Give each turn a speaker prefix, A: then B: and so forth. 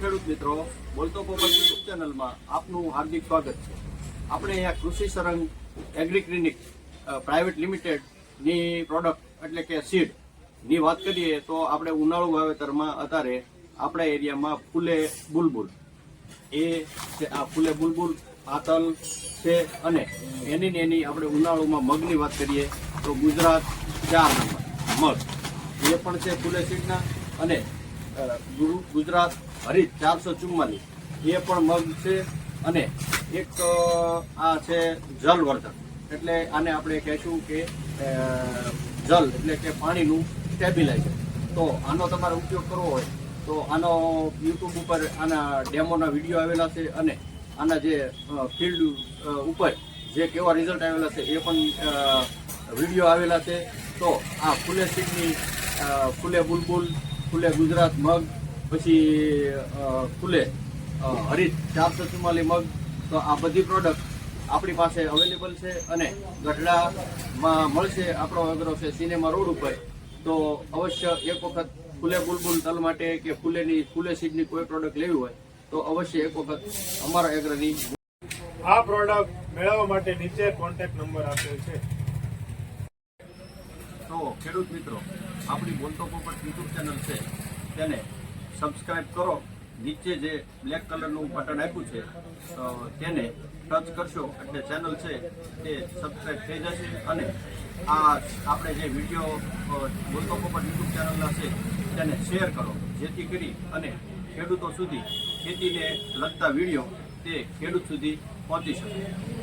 A: ખેડૂત મિત્રો, બોલતો પોપટ યુટ્યુબ ચેનલમાં આપનું હાર્દિક સ્વાગત છે. આપણે અહીંયા Krishi Sarang agri clinic private લિમિટેડની product એટલે કે સીડની વાત કરીએ તો આપણે ઉનાળુ વાવેતરમાં અત્યારે આપણા એરિયામાં ફૂલે બુલબુલ. એ છે આ ફૂલે બુલબુલ, પાતલ છે અને એની ને એની આપણે ઉનાળુમાં મગની વાત કરીએ તો ગુજરાત ચાર નંબર મગ. એ પણ છે ફૂલે સીડના અને ગુજરાત હરિત ચારસો ચુમ્માલીસ. એ પણ મગ છે અને એક આ છે જલવર્ધક એટલે આને આપણે કહેશું કે જલ એટલે કે પાણીનું સ્ટેબિલાઇઝર. તો આનો તમારે ઉપયોગ કરવો હોય તો આનો યુટ્યુબ ઉપર આના ડેમોના વીડિયો આવેલા છે અને આના જે ફિલ્ડ ઉપર જે કેવા રિઝલ્ટ આવેલા છે એ પણ વીડિયો આવેલા છે. તો આ ફૂલે સીડની ફૂલે બુલબુલ ફૂલે ગુજરાત મગ પછી ખુલે હરિત ચારસો ચુમ્માલીસ મગ. તો આ બધી પ્રોડક્ટ આપણી પાસે અવેલેબલ છે અને ગઢડામાં મળશે. આપણો અગ્રો છે સિનેમા રોડ ઉપર. તો અવશ્ય એક વખત ફૂલે બુલબુલ તલ માટે કે ફૂલેની ફૂલે સીડની કોઈ પ્રોડક્ટ લેવી હોય તો અવશ્ય એક વખત અમારા એગ્રની
B: આ પ્રોડક્ટ મેળવવા માટે નીચે કોન્ટેક્ટ નંબર આપેલ છે.
A: તો ખેડૂત મિત્રો આપણી બોલતો પોપટ યુટ્યુબ ચેનલ છે, તેને સબસ્ક્રાઈબ કરો. નીચે જે બ્લેક કલરનું બટન આપ્યું છે તેને ટચ કરશો. એટલે ચેનલ છે તે સબસ્ક્રાઈબ થઈ જશે અને આ આપણે જે વીડિયો બોલતો પોપટ યુટ્યુબ ચેનલના છે, તેને શેર કરો. જેથી કરી અને ખેડૂતો સુધી ખેતીને લગતા વીડિયો તે ખેડૂત સુધી પહોંચી શકે.